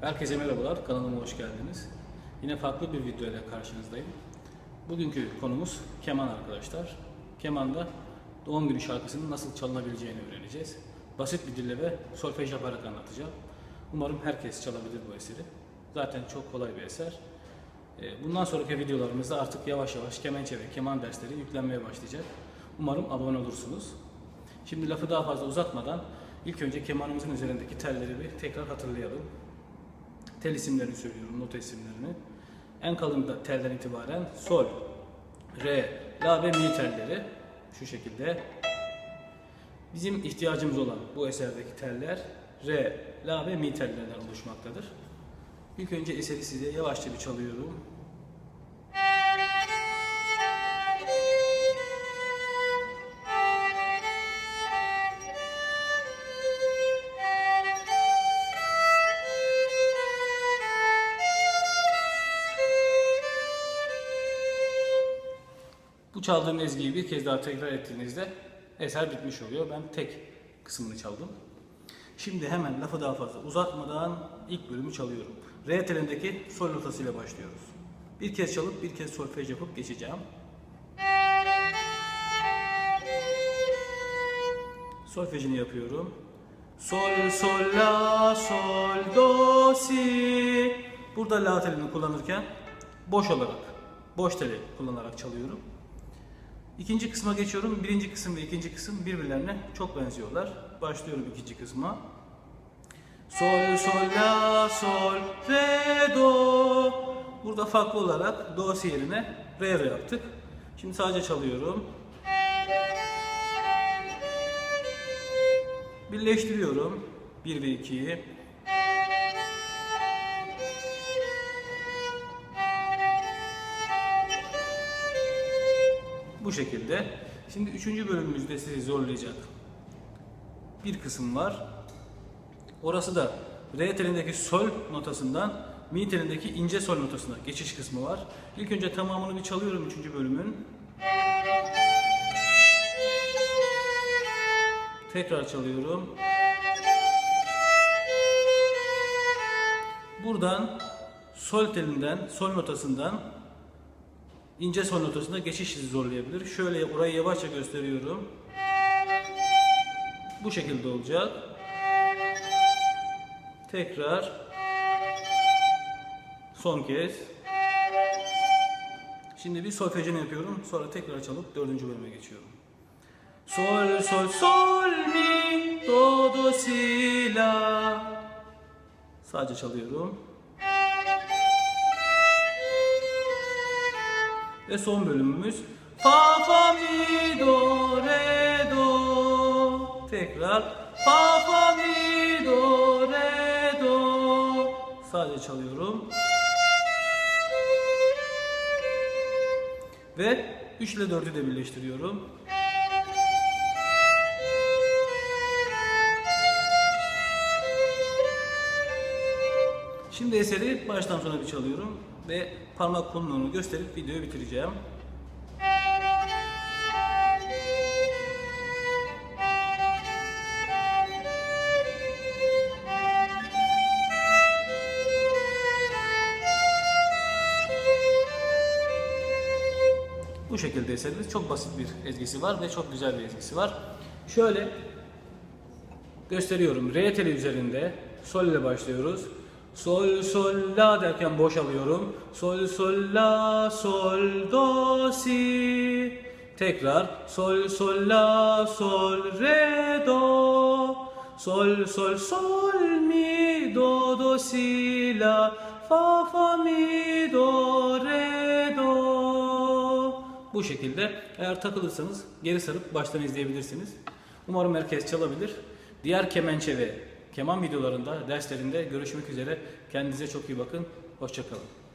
Herkese merhabalar, kanalıma hoş geldiniz. Yine farklı bir video ile karşınızdayım. Bugünkü konumuz keman arkadaşlar. Kemanda doğum günü şarkısının nasıl çalınabileceğini öğreneceğiz. Basit bir dille ve solfej yaparak anlatacağım. Umarım herkes çalabilir bu eseri. Zaten çok kolay bir eser. Ee, Bundan sonraki videolarımızda artık yavaş yavaş kemençe ve keman dersleri yüklenmeye başlayacak. Umarım abone olursunuz. Şimdi lafı daha fazla uzatmadan ilk önce kemanımızın üzerindeki telleri bir tekrar hatırlayalım. Tel isimlerini söylüyorum, nota isimlerini. En kalın telden itibaren sol, re, la ve mi telleri şu şekilde. Bizim ihtiyacımız olan bu eserdeki teller re, la ve mi tellerinden oluşmaktadır. İlk önce eseri size yavaşça bir çalıyorum. Çaldığım ezgiyi bir kez daha tekrar ettiğinizde eser bitmiş oluyor. Ben tek kısmını çaldım. Şimdi hemen lafı daha fazla uzatmadan ilk bölümü çalıyorum. Re telindeki sol notasıyla başlıyoruz. Bir kez çalıp bir kez solfej yapıp geçeceğim. Solfejini yapıyorum. Sol, sol, la, sol, do, si. Burada la telini kullanırken boş olarak, boş teli kullanarak çalıyorum. İkinci kısma geçiyorum. Birinci kısım ve ikinci kısım birbirlerine çok benziyorlar. Başlıyorum ikinci kısma. Sol, sol, la, sol, re, do. Burada farklı olarak do si yerine re, re yaptık. Şimdi sadece çalıyorum. Birleştiriyorum. 1 ve 2'yi. Bu şekilde. Şimdi üçüncü bölümümüzde sizi zorlayacak bir kısım var. Orası da re telindeki sol notasından mi telindeki ince sol notasına geçiş kısmı var. İlk önce tamamını bir çalıyorum üçüncü bölümün. Tekrar çalıyorum. Buradan sol telinden, sol notasından ince sol notasına geçiş sizi zorlayabilir. Şöyle orayı yavaşça gösteriyorum. Bu şekilde olacak. Tekrar son kez. Şimdi bir solfejini yapıyorum. Sonra tekrar çalıp dördüncü bölüme geçiyorum. Sol, sol, sol, mi, do, do, si, la. Sadece çalıyorum. Ve son bölümümüz fa, fa, mi, do, re, do. Tekrar fa, fa, mi, do, re, do. Sadece çalıyorum. Ve 3 ile 4'ü de birleştiriyorum. Şimdi eseri baştan sona bir çalıyorum ve parmak konumunu gösterip videoyu bitireceğim. Bu şekilde eserimiz çok basit bir ezgisi var ve çok güzel bir ezgisi var. Şöyle gösteriyorum. Re teli üzerinde sol ile başlıyoruz. Sol sol la derken boş alıyorum. Sol sol la sol do si. Tekrar sol sol la sol re do. Sol sol sol mi do do si la fa fa mi do re do. Bu şekilde eğer takılırsanız geri sarıp baştan izleyebilirsiniz. Umarım herkes çalabilir. Diğer kemençe ve keman videolarında, derslerinde görüşmek üzere. Kendinize çok iyi bakın. Hoşçakalın.